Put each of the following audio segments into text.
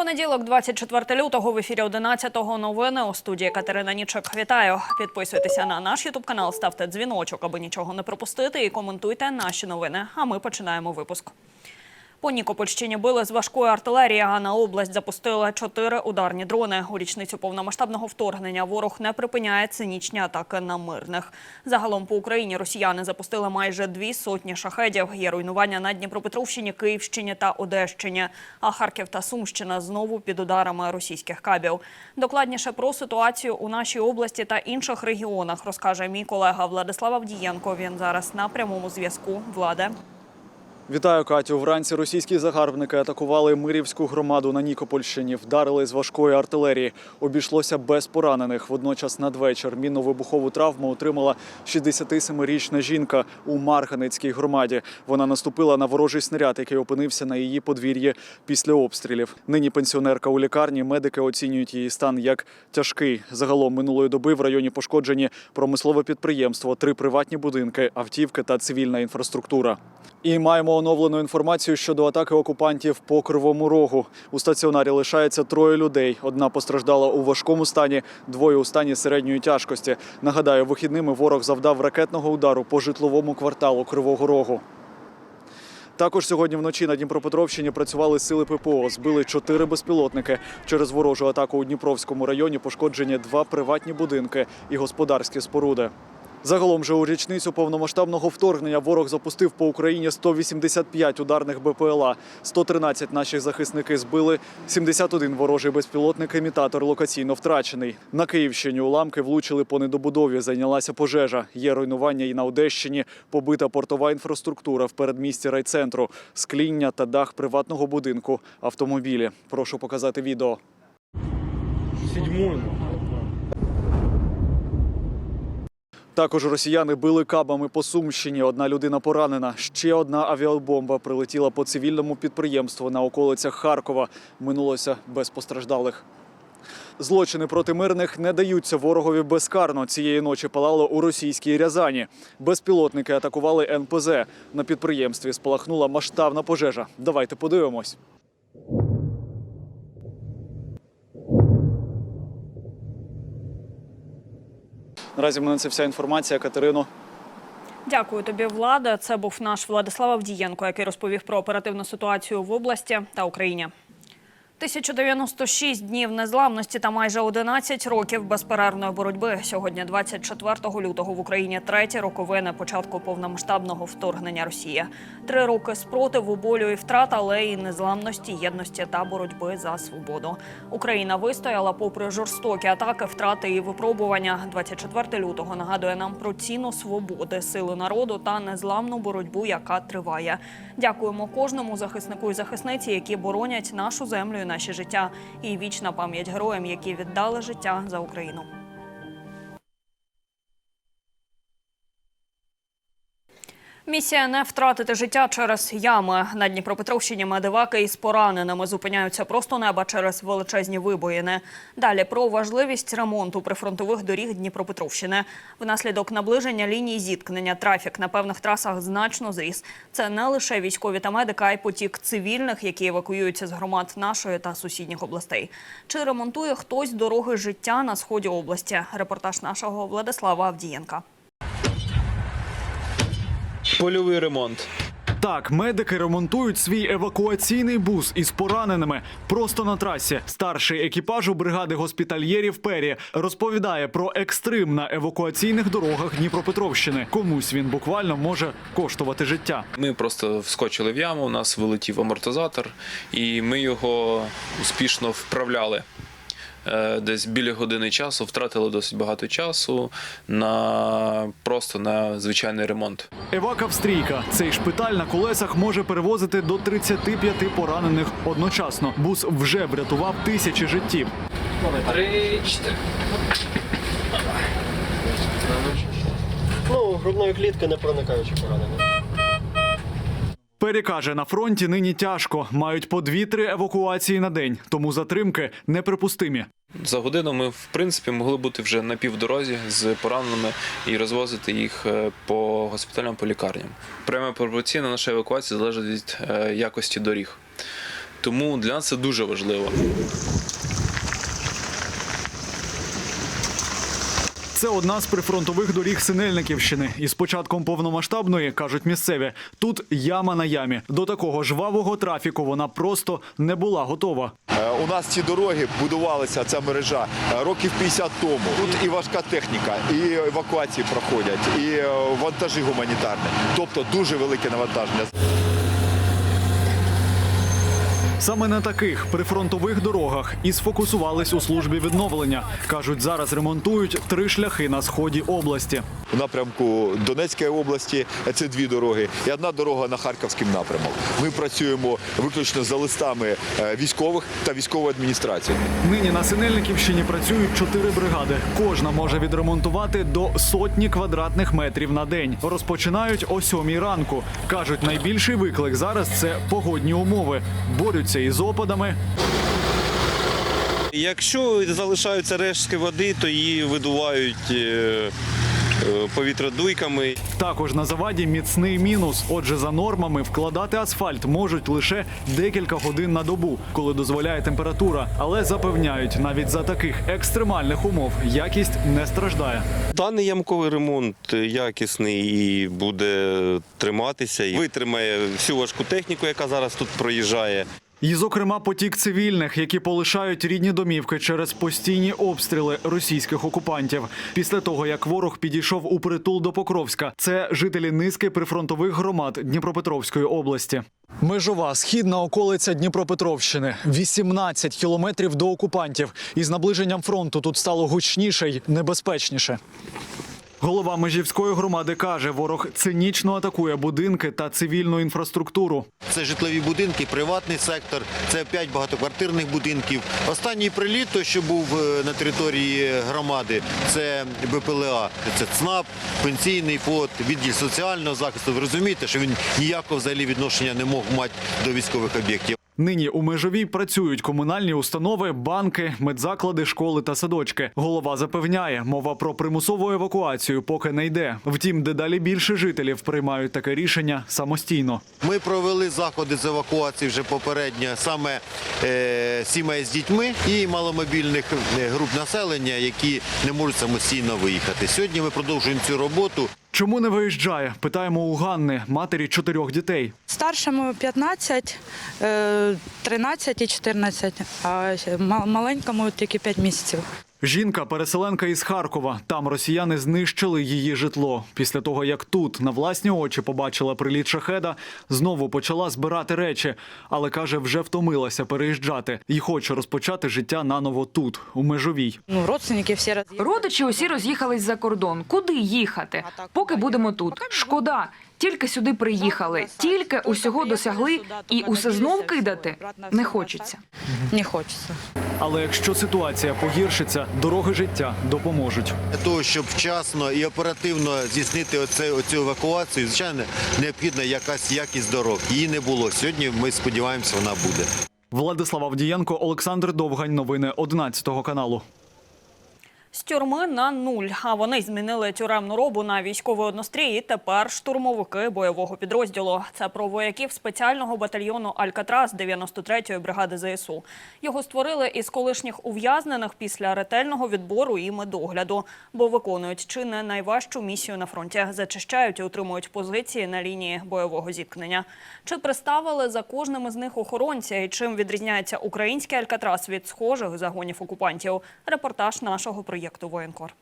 Понеділок, 24 лютого, в ефірі 11-го новини у студії Катерина Нічок. Вітаю! Підписуйтеся на наш ютуб канал, ставте дзвіночок, аби нічого не пропустити, і коментуйте наші новини. А ми починаємо випуск. По Нікопольщині били з важкої артилерії, а на область запустили чотири ударні дрони. У річницю повномасштабного вторгнення ворог не припиняє цинічні атаки на мирних. Загалом по Україні росіяни запустили майже дві сотні шахедів. Є руйнування на Дніпропетровщині, Київщині та Одещині. А Харків та Сумщина знову під ударами російських кабів. Докладніше про ситуацію у нашій області та інших регіонах розкаже мій колега Владислав Авдієнко. Він зараз на прямому зв'язку. Владе. Вітаю, Катю. Вранці російські загарбники атакували Мирівську громаду на Нікопольщині. Вдарили з важкої артилерії. Обійшлося без поранених. Водночас надвечір мінно-вибухову травму отримала 67-річна жінка у Марганецькій громаді. Вона наступила на ворожий снаряд, який опинився на її подвір'ї після обстрілів. Нині пенсіонерка у лікарні. Медики оцінюють її стан як тяжкий. Загалом минулої доби в районі пошкоджені промислове підприємство, три приватні будинки, автівки та цивільна інфраструктура. І маємо оновлену інформацію щодо атаки окупантів по Кривому Рогу. У стаціонарі лишається троє людей. Одна постраждала у важкому стані, двоє у стані середньої тяжкості. Нагадаю, вихідними ворог завдав ракетного удару по житловому кварталу Кривого Рогу. Також сьогодні вночі на Дніпропетровщині працювали сили ППО. Збили чотири безпілотники. Через ворожу атаку у Дніпровському районі пошкоджені два приватні будинки і господарські споруди. Загалом же у річницю повномасштабного вторгнення ворог запустив по Україні 185 ударних БПЛА. 113 наші захисники збили, 71 ворожий безпілотник-імітатор локаційно втрачений. На Київщині уламки влучили по недобудові. Зайнялася пожежа. Є руйнування і на Одещині. Побита портова інфраструктура в передмісті райцентру, скління та дах приватного будинку, автомобілі. Прошу показати відео. Седьмой. Також росіяни били кабами по Сумщині. Одна людина поранена. Ще одна авіабомба прилетіла по цивільному підприємству на околицях Харкова. Минулося без постраждалих. Злочини проти мирних не даються ворогові безкарно. Цієї ночі палало у російській Рязані. Безпілотники атакували НПЗ. На підприємстві спалахнула масштабна пожежа. Давайте подивимось. Наразі в мене це вся інформація. Катерино. Дякую тобі, Влада. Це був наш Владислав Авдієнко, який розповів про оперативну ситуацію в області та Україні. 1096 днів незламності та майже 11 років безперервної боротьби. Сьогодні, 24 лютого, в Україні треті роковини початку повномасштабного вторгнення Росії. Три роки спротиву, болю і втрат, але і незламності, єдності та боротьби за свободу. Україна вистояла попри жорстокі атаки, втрати і випробування. 24 лютого нагадує нам про ціну свободи, силу народу та незламну боротьбу, яка триває. Дякуємо кожному захиснику і захисниці, які боронять нашу землю наші життя. І вічна пам'ять героям, які віддали життя за Україну. Місія не втратити життя через ями. На Дніпропетровщині медиваки із пораненими зупиняються просто неба через величезні вибоїни. Далі про важливість ремонту прифронтових доріг Дніпропетровщини. Внаслідок наближення лінії зіткнення трафік на певних трасах значно зріс. Це не лише військові та медики, а й потік цивільних, які евакуюються з громад нашої та сусідніх областей. Чи ремонтує хтось дороги життя на сході області? Репортаж нашого Владислава Авдієнка. Польовий ремонт. Так, медики ремонтують свій евакуаційний бус із пораненими просто на трасі. Старший екіпажу бригади госпітальєрів Пері розповідає про екстрим на евакуаційних дорогах Дніпропетровщини. Комусь він буквально може коштувати життя. Ми просто вскочили в яму, у нас вилетів амортизатор, і ми його успішно вправляли. Е, Десь біля години часу втратили досить багато часу на просто на звичайний ремонт. Евакавстрійка. Цей шпиталь на колесах може перевозити до 35 поранених одночасно. Бус вже врятував тисячі життів. Ну, грудної клітки не проникаючи поранення. Пері каже, на фронті нині тяжко. Мають по дві-три евакуації на день, тому затримки неприпустимі. За годину ми, в принципі, могли бути вже на півдорозі з пораненими і розвозити їх е, по госпіталям, по лікарням. Пряма пропорційна наша евакуація залежить від е, якості доріг. Тому для нас це дуже важливо. Це одна з прифронтових доріг Синельниківщини. І з початком повномасштабної кажуть місцеві, тут яма на ямі. До такого жвавого трафіку вона просто не була готова. Е, У нас ці дороги будувалися, ця мережа е, років 50 тому. Тут і важка техніка, і евакуації проходять, і е, вантажі гуманітарні. Тобто дуже велике навантаження. Саме на таких прифронтових дорогах і сфокусувались у службі відновлення. кажуть, зараз ремонтують три шляхи на сході області. У напрямку Донецької області це дві дороги, і одна дорога на Харківський напрямок. Ми працюємо виключно за листами е, військових та військової адміністрації. Нині на Синельниківщині працюють чотири бригади. Кожна може відремонтувати до сотні квадратних метрів на день. Розпочинають о сьомій ранку. кажуть, найбільший виклик зараз це погодні умови. Борються із опадами, Якщо залишаються рештки води, то її видувають е, е, повітродуйками. Також на заваді міцний мінус. Отже, за нормами вкладати асфальт можуть лише декілька годин на добу, коли дозволяє температура. Але запевняють, навіть за таких екстремальних умов якість не страждає. Даний ямковий ремонт якісний і буде триматися, і витримає всю важку техніку, яка зараз тут проїжджає. І, зокрема, потік цивільних, які полишають рідні домівки через постійні обстріли російських окупантів. Після того, як ворог підійшов у притул до Покровська, це жителі низки прифронтових громад Дніпропетровської області. Межова східна околиця Дніпропетровщини. 18 кілометрів до окупантів. Із наближенням фронту тут стало гучніше й небезпечніше. Голова Межівської громади каже, ворог цинічно атакує будинки та цивільну інфраструктуру. Це житлові будинки, приватний сектор, це п'ять багатоквартирних будинків. Останній приліт, той, що був е, на території громади, це БПЛА, це ЦНАП, пенсійний фонд, відділ соціального захисту. Ви розумієте, що він ніякого взагалі відношення не мог мати до військових об'єктів. Нині у межовій працюють комунальні установи, банки, медзаклади, школи та садочки. Голова запевняє, мова про примусову евакуацію поки не йде. Втім, дедалі більше жителів приймають таке рішення самостійно. Ми провели заходи з евакуації вже попередньо саме е, сімей з дітьми і маломобільних е, груп населення, які не можуть самостійно виїхати. Сьогодні ми продовжуємо цю роботу. Чому не виїжджає? Питаємо у Ганни, матері чотирьох дітей. Старшому 15, е, 13 і 14, а маленькому тільки 5 місяців. Жінка переселенка із Харкова. Там росіяни знищили її житло. Після того, як тут на власні очі побачила приліт шахеда, знову почала збирати речі, але каже, вже втомилася переїжджати і хоче розпочати життя наново тут, у межовій. Ну, родственники всі роз'їхали. Родичі усі роз'їхались за кордон. Куди їхати? Поки будемо тут. Шкода. Тільки сюди приїхали, тільки усього досягли, і усе знов кидати не хочеться. Не хочеться. Але якщо ситуація погіршиться, дороги життя допоможуть. Для того, щоб вчасно і оперативно здійснити оце, оцю евакуацію, звичайно, необхідна якась якість дорог. Її не було. Сьогодні ми сподіваємося, вона буде. Владислав Авдієнко, Олександр Довгань. Новини 11 каналу. З тюрми на нуль. А вони змінили тюремну робу на військовий однострій. І тепер штурмовики бойового підрозділу. Це про вояків спеціального батальйону Алькатрас 93-ї бригади ЗСУ. Його створили із колишніх ув'язнених після ретельного відбору і медогляду, бо виконують чи не найважчу місію на фронті, зачищають і утримують позиції на лінії бойового зіткнення. Чи приставили за кожним із них охоронця і чим відрізняється український Алькатрас від схожих загонів окупантів? Репортаж нашого проєкту Воєнкор.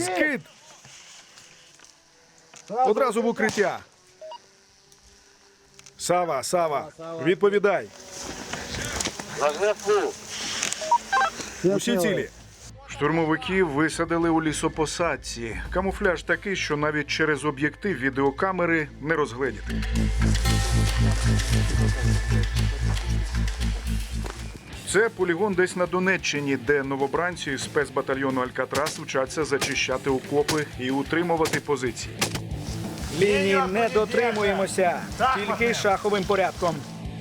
Скид! Одразу в укриття. Сава, Сава, відповідай. Усі цілі. Штурмовиків висадили у лісопосадці. Камуфляж такий, що навіть через об'єктив відеокамери не розгледіти. Це полігон десь на Донеччині, де новобранці спецбатальйону Алькатрас вчаться зачищати окопи і утримувати позиції. Лінії не дотримуємося, тільки шаховим порядком.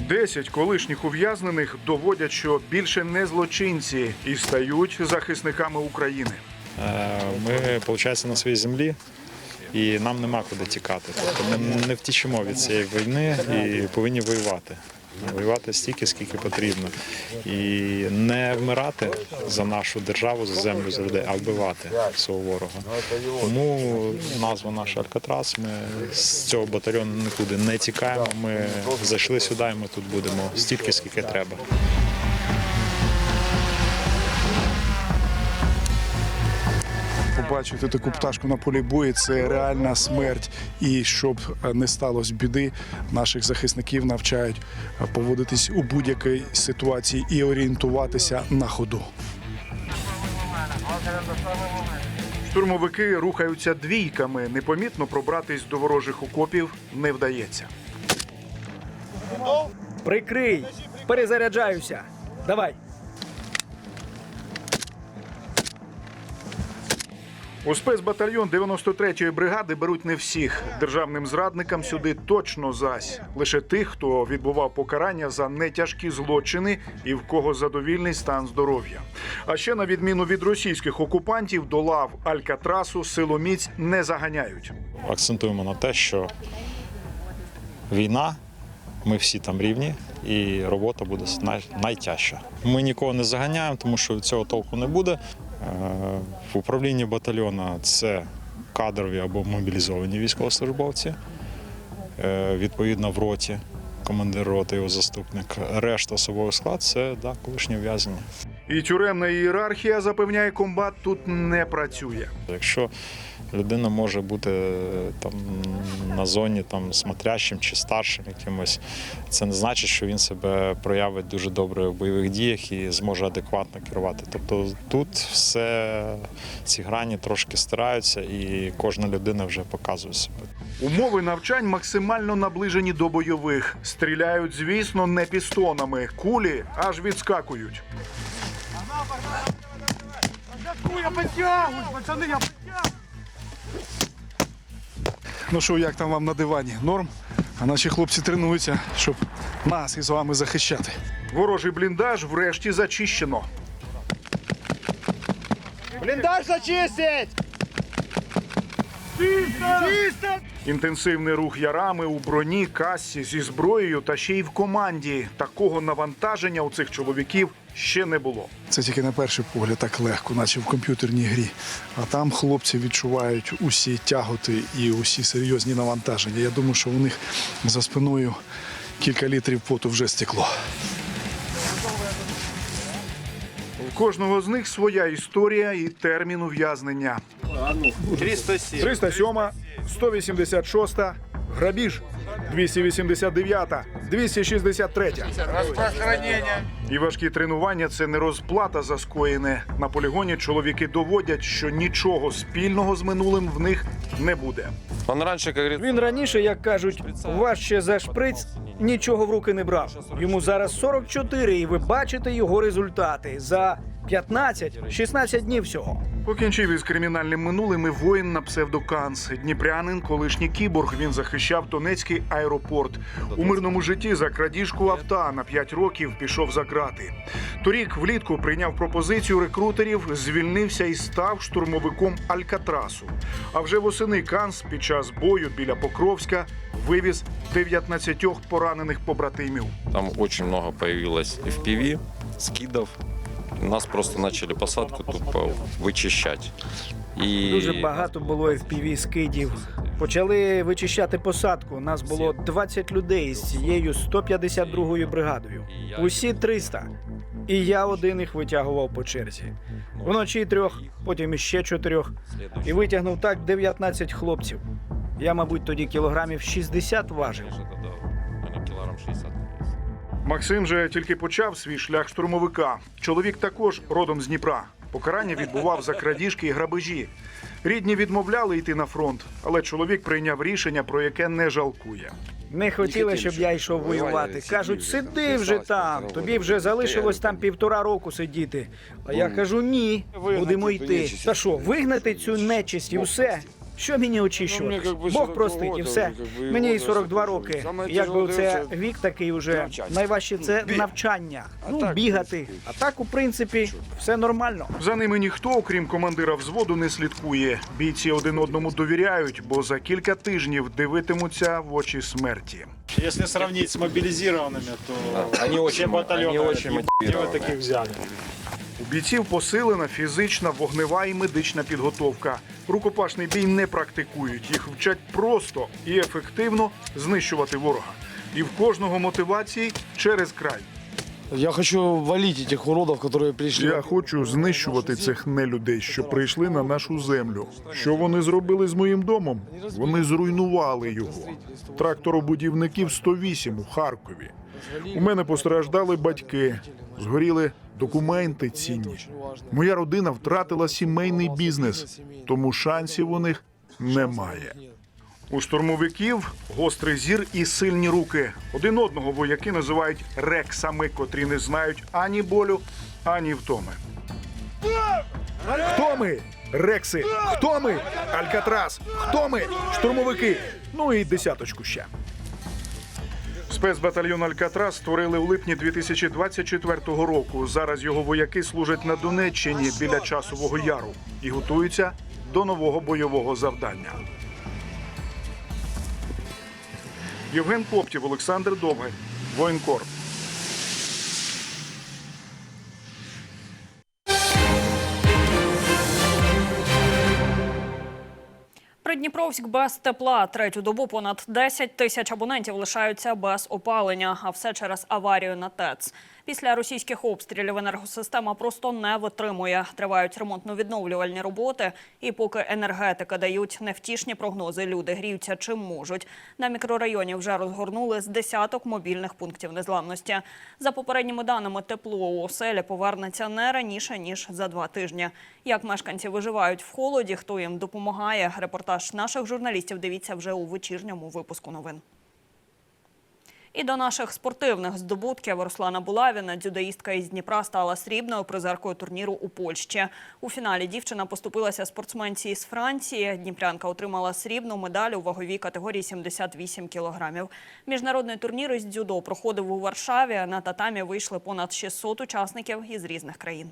Десять колишніх ув'язнених доводять, що більше не злочинці і стають захисниками України. Э, Мы, на своей земле і нам нема куди тікати. Тобто ми не втічемо від цієї війни і повинні воювати. Воювати стільки, скільки потрібно. І не вмирати за нашу державу, за землю, за людей, а вбивати свого ворога. Тому назва наша Алькатрас. Ми з цього батальйону нікуди не тікаємо. Ми зайшли сюди, і ми тут будемо стільки, скільки треба. Побачити таку пташку на полі бою це реальна смерть. І щоб не сталося біди, наших захисників навчають поводитись у будь-якій ситуації і орієнтуватися на ходу. Штурмовики рухаються двійками. Непомітно пробратись до ворожих окопів не вдається. Прикрий! Перезаряджаюся. Давай. У спецбатальйон 93-ї бригади беруть не всіх. Державним зрадникам сюди точно зась. Лише тих, хто відбував покарання за нетяжкі злочини і в кого задовільний стан здоров'я. А ще на відміну від російських окупантів до лав Алькатрасу силоміць не заганяють. Акцентуємо на те, що війна, ми всі там рівні, і робота буде най- найтяжча. Ми нікого не заганяємо, тому що цього толку не буде. Е, В управлінні батальйона це кадрові або мобілізовані військовослужбовці. Е, Відповідно, в роті командир роти, його заступник. Решта особовий склад це да, колишні ув'язнення. І тюремна ієрархія запевняє комбат тут не працює. Якщо людина може бути е, там на зоні там смотрящим чи старшим якимось, це не значить, що він себе проявить дуже добре в бойових діях і зможе адекватно керувати. Тобто тут все ці грані трошки стираються, і кожна людина вже показує себе. Умови навчань максимально наближені до бойових. Стріляють, звісно, не пістонами. Кулі аж відскакують. Ну що, як там вам на дивані? Норм? А наші хлопці тренуються, щоб нас із вами захищати. Ворожий бліндаж врешті зачищено. Бліндаж зачистить! Інтенсивний рух ярами у броні, касі зі зброєю та ще й в команді. Такого навантаження у цих чоловіків ще не було. Це тільки на перший погляд так легко, наче в комп'ютерній грі. А там хлопці відчувають усі тяготи і усі серйозні навантаження. Я думаю, що у них за спиною кілька літрів поту вже стекло. У кожного з них своя історія і термін ув'язнення. 307, 186, грабіж, 289, 263. І важкі тренування це не розплата за скоєне. На полігоні чоловіки доводять, що нічого спільного з минулим в них не буде. Он раніше, як говорить, Він раніше, як кажуть, важче за шприц, нічого в руки не брав. Йому зараз 44, і ви бачите його результати за 15-16 днів всього. Покінчив із кримінальним минулим і воїн на псевдоканс. Дніпрянин, колишній кіборг. Він захищав Донецький аеропорт. У мирному житті за крадіжку авто на 5 років пішов за грати. Торік влітку прийняв пропозицію рекрутерів, звільнився і став штурмовиком Алькатрасу. А вже восени Канс під час бою біля Покровська вивіз 19 поранених побратимів. Там очень много появилось FPV, скидов. Нас просто начали посадку тупо вичищати. І Дуже багато було FPV скидів. Почали вичищати посадку. Нас було 20 людей з цією 152-ю бригадою. Усі 300. І я один їх витягував по черзі. Вночі трьох, потім іще чотирьох. І витягнув так 19 хлопців. Я, мабуть, тоді кілограмів 60 важив. Кілограм 60. Максим же тільки почав свій шлях штурмовика. Чоловік також родом з Дніпра. Покарання відбував за крадіжки і грабежі. Рідні відмовляли йти на фронт, але чоловік прийняв рішення, про яке не жалкує. Не хотіли, щоб я йшов воювати. Кажуть, сиди вже там. Тобі вже залишилось там півтора року сидіти. А я кажу, ні, будемо йти. Та що, вигнати цю нечисть і все? Що мені очищувати? Бог простить і все. Мені і 42 роки. Якби це вік такий уже найважче це навчання. Ну, бігати. А так, у принципі, все нормально. За ними ніхто, окрім командира взводу, не слідкує. Бійці один одному довіряють, бо за кілька тижнів дивитимуться в очі смерті. Если сравнить с мобилизированными, то они очень, батальоны, они очень где вы таких взяли? У бійців посилена фізична, вогнева і медична підготовка. Рукопашний бій не практикують. Їх вчать просто і ефективно знищувати ворога. І в кожного мотивації через край. Я хочу валити этих уродов, которые пришли. Я хочу знищувати цих нелюдей, що прийшли на нашу землю. Що вони зробили з моїм домом? Вони зруйнували його. Тракторобудівників 108 у Харкові. У мене постраждали батьки, згоріли документи цінні. Моя родина втратила сімейний бізнес, тому шансів у них немає. У штурмовиків гострий зір і сильні руки. Один одного вояки називають рексами, котрі не знають ані болю, ані втоми. Хто ми? Рекси. Хто ми? Алькатрас. Хто ми? Штурмовики. Ну і десяточку ще. Спецбатальйон Алькатрас створили у липні 2024 року. Зараз його вояки служать на Донеччині біля часового яру і готуються до нового бойового завдання. Євген Коптів, Олександр Довгий, Воєнкор. Придніпровськ без тепла. Третю добу понад 10 тисяч абонентів лишаються без опалення, а все через аварію на ТЕЦ. Після російських обстрілів енергосистема просто не витримує. Тривають ремонтно-відновлювальні роботи. І поки енергетики дають невтішні прогнози, люди гріються чим можуть. На мікрорайоні вже розгорнули з десяток мобільних пунктів незламності. За попередніми даними, тепло у оселі повернеться не раніше, ніж за два тижні. Як мешканці виживають в холоді, хто їм допомагає, репортаж наших журналістів дивіться вже у вечірньому випуску новин. І до наших спортивних здобутків Руслана Булавіна, дзюдоїстка із Дніпра, стала срібною призеркою турніру у Польщі. У фіналі дівчина поступилася спортсменці із Франції. Дніпрянка отримала срібну медаль у ваговій категорії 78 кілограмів. Міжнародний турнір із дзюдо проходив у Варшаві. На татамі вийшли понад 600 учасників із різних країн.